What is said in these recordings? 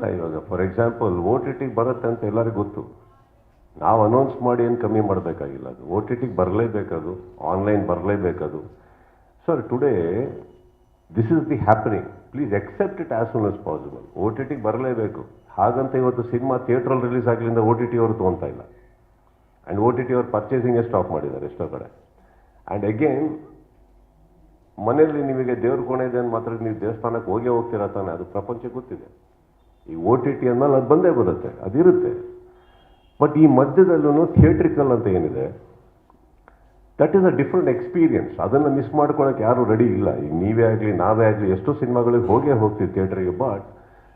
ಇಲ್ಲ ಇವಾಗ. For example O T ಟಿಗೆ ಬರುತ್ತೆ ಅಂತ ಎಲ್ಲರಿಗೂ ಗೊತ್ತು. ನಾವು ಅನೌನ್ಸ್ ಮಾಡಿ ಏನು ಕಮ್ಮಿ ಮಾಡಬೇಕಾಗಿಲ್ಲ ಅದು. ಓ ಟಿ ಟಿಗೆ ಬರಲೇಬೇಕದು. Online ಬರಲೇಬೇಕದು. Sir today this is the happening please except it as soon as possible O T ಟಿಗೆ ಬರಲೇಬೇಕು. ಹಾಗಂತ ಇವತ್ತು ಸಿನಿಮಾ ಥಿಯೇಟ್ರಲ್ಲಿ ರಿಲೀಸ್ ಆಗಲಿಂದ ಓ ಟಿ ಟಿ ಅವರು ತೊಗೊತಾ ಇಲ್ಲ. ಆ್ಯಂಡ್ ಓ ಟಿ ಟಿ ಅವ್ರು ಪರ್ಚೇಸಿಂಗೇ ಸ್ಟಾಪ್ ಮಾಡಿದ್ದಾರೆ ಎಷ್ಟೋ ಕಡೆ. ಆ್ಯಂಡ್ ಅಗೇನ್ ಮನೆಯಲ್ಲಿ ನಿಮಗೆ ದೇವ್ರ ಕೋಣೆ ಇದೆ ಅಂತ ಮಾತ್ರ ನೀವು ದೇವಸ್ಥಾನಕ್ಕೆ ಹೋಗೇ ಹೋಗ್ತೀರಾ ತಾನೆ? ಅದು ಪ್ರಪಂಚಕ್ಕೆ ಗೊತ್ತಿದೆ. ಈ ಓ ಟಿ ಟಿ ಅಂದಮೇಲೆ ಅದು ಬಂದೇ ಬರುತ್ತೆ, ಅದಿರುತ್ತೆ. ಬಟ್ ಈ ಮಧ್ಯದಲ್ಲೂ ಥಿಯೇಟ್ರಿಕಲ್ ಅಂತ ಏನಿದೆ that is a different experience ಅದನ್ನು ಮಿಸ್ ಮಾಡ್ಕೊಳಕ್ಕೆ ಯಾರು ರೆಡಿ ಇಲ್ಲ. ಈಗ ನೀವೇ ಆಗಲಿ, ನಾವೇ ಆಗಲಿ, ಎಷ್ಟೋ ಸಿನಿಮಾಗಳಿಗೆ ಹೋಗೇ ಹೋಗ್ತೀವಿ ಥಿಯೇಟ್ರಿಗೆ ಬಟ್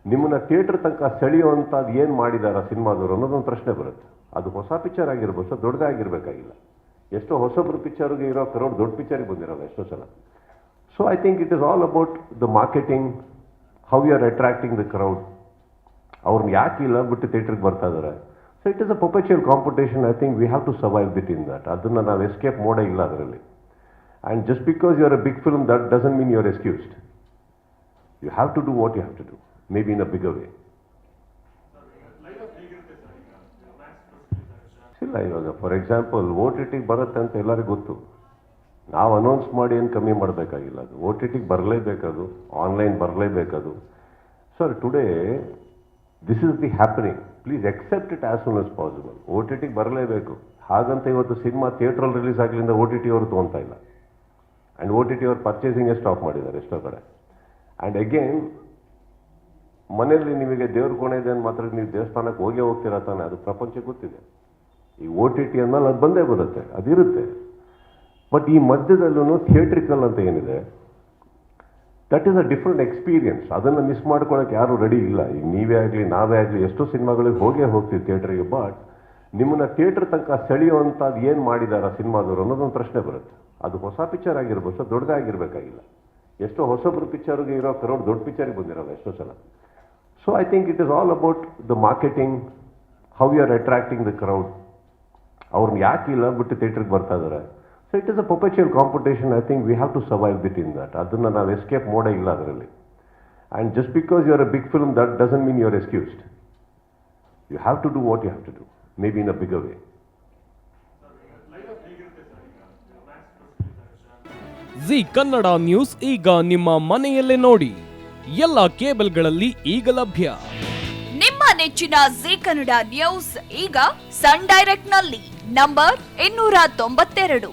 ನಿಮ್ಮನ್ನ ಥಿಯೇಟ್ರ್ ತನಕ ಸೆಳೆಯುವಂಥದ್ದು ಏನು ಮಾಡಿದಾರ ಸಿನಿಮಾದವರು ಅನ್ನೋದೊಂದು ಪ್ರಶ್ನೆ ಬರುತ್ತೆ. ಅದು ಹೊಸ ಪಿಕ್ಚರ್ ಆಗಿರ್ಬೋದು, ಸರ್ ದೊಡ್ಡದೇ ಆಗಿರಬೇಕಾಗಿಲ್ಲ ಎಷ್ಟೋ ಹೊಸಬ್ರು ಪಿಕ್ಚರ್ಗೆ ಇರೋ ಕರೋಡ್ ದೊಡ್ಡ ಪಿಕ್ಚರ್ಗೆ ಬಂದಿರಲ್ಲ ಎಷ್ಟೋ ಸಲ. So I think it is all about the marketing how you are attracting the crowd ಅವ್ರನ್ನ ಯಾಕೆ ಇಲ್ಲ ಬಿಟ್ಟು ಥಿಯೇಟ್ರಿಗೆ ಬರ್ತಾ ಇದ್ದಾರೆ so it is a ಪೊಪೆಚುಯಲ್ competition I think we have to survive bit in that ಅದನ್ನು ನಾವು ಎಸ್ಕೇಪ್ ಮಾಡೇ ಇಲ್ಲ ಅದರಲ್ಲಿ. And just because you are a big film that doesn't mean you are excused you have to do what you have to do maybe in a big way ಇಲ್ಲ, ಇವಾಗ for example O T ಟಿಗೆ ಬರುತ್ತೆ ಅಂತ ಎಲ್ಲರಿಗೂ ಗೊತ್ತು. ನಾವು announce ಮಾಡಿ ಏನು ಕಮ್ಮಿ ಮಾಡಬೇಕಾಗಿಲ್ಲ ಅದು. ಓ ಟಿ ಟಿಗೆ ಬರಲೇಬೇಕದು. Online ಬರಲೇಬೇಕದು. Sir today this is the happening please except it as soon as possible O T ಟಿಗೆ ಬರಲೇಬೇಕು. ಹಾಗಂತ ಇವತ್ತು ಸಿನಿಮಾ ಥಿಯೇಟ್ರಲ್ಲಿ ರಿಲೀಸ್ ಆಗಲಿಂದ ಓ ಟಿ ಟಿ ಅವರು ತೊಗೊತಾ ಇಲ್ಲ. ಆ್ಯಂಡ್ ಓ ಟಿ ಟಿ ಅವ್ರು ಪರ್ಚೇಸಿಂಗೇ ಸ್ಟಾಪ್ ಮಾಡಿದ್ದಾರೆ ಎಷ್ಟೋ ಕಡೆ. ಆ್ಯಂಡ್ ಅಗೇನ್ ಮನೆಯಲ್ಲಿ ನಿಮಗೆ ದೇವ್ರ ಕೋಣೆ ಇದೆ ಅಂತ ಮಾತ್ರ ನೀವು ದೇವಸ್ಥಾನಕ್ಕೆ ಹೋಗೇ ಹೋಗ್ತೀರಾ ತಾನೆ? ಅದು ಪ್ರಪಂಚಕ್ಕೆ ಗೊತ್ತಿದೆ. ಈ ಓ ಟಿ ಟಿ ಅಂದಮೇಲೆ ಅದು ಬಂದೇ ಬರುತ್ತೆ. ಅದಿರುತ್ತೆ. ಬಟ್ ಈ ಮಧ್ಯದಲ್ಲೂ ಥಿಯೇಟ್ರಿಕಲ್ ಅಂತ ಏನಿದೆ? That is a different experience ಅದನ್ನು ಮಿಸ್ ಮಾಡ್ಕೊಳಕ್ಕೆ ಯಾರೂ ರೆಡಿ ಇಲ್ಲ. ಈಗ ನೀವೇ ಆಗಲಿ, ನಾವೇ ಆಗಲಿ, ಎಷ್ಟೋ ಸಿನಿಮಾಗಳಿಗೆ ಹೋಗೇ ಹೋಗ್ತೀವಿ ಥಿಯೇಟ್ರಿಗೆ ಬಟ್ ನಿಮ್ಮನ್ನ ಥಿಯೇಟ್ರ್ ತನಕ ಸೆಳೆಯುವಂಥದ್ದು ಏನು ಮಾಡಿದಾರ ಸಿನಿಮಾದವರು ಅನ್ನೋದೊಂದು ಪ್ರಶ್ನೆ ಬರುತ್ತೆ. ಅದು ಹೊಸ ಪಿಕ್ಚರ್ ಆಗಿರ್ಬೋದು, ಸರ್ ದೊಡ್ಡದೇ ಆಗಿರಬೇಕಾಗಿಲ್ಲ ಎಷ್ಟೋ ಹೊಸೊಬ್ಬರು ಪಿಕ್ಚರ್ಗೆ ಇರೋ ಕರೋಡ್ ದೊಡ್ಡ ಪಿಕ್ಚರ್ಗೆ ಬಂದಿರಲ್ಲ ಎಷ್ಟೋ ಸಲ. So I think it is all about the marketing how you are attracting the crowd ಅವ್ರನ್ನ ಯಾಕೆ ಇಲ್ಲ ಬಿಟ್ಟು ಥಿಯೇಟ್ರಿಗೆ ಬರ್ತಾ ಇದ್ದಾರೆ so it is a ಪೊಪೆಚುಯಲ್ competition I think we have to survive bit in that ಅದನ್ನು ನಾವು ಎಸ್ಕೇಪ್ ಮಾಡೇ ಇಲ್ಲ ಅದರಲ್ಲಿ. And just because you are a big film that doesn't mean you are excused you have to do what you have to do maybe in a bigger way Zee Kannada News ಈಗ ನಿಮ್ಮ ಮನೆಯಲ್ಲೇ ನೋಡಿ. ಎಲ್ಲ ಕೇಬಲ್ಗಳಲ್ಲಿ ಈಗ ಲಭ್ಯ. ನಿಮ್ಮ ನೆಚ್ಚಿನ ಜಿ ಕನ್ನಡ ನ್ಯೂಸ್ ಈಗ ಸನ್ ಡೈರೆಕ್ಟ್ನಲ್ಲಿ ನಂಬರ್ ಇನ್ನೂರ ತೊಂಬತ್ತೆರಡು.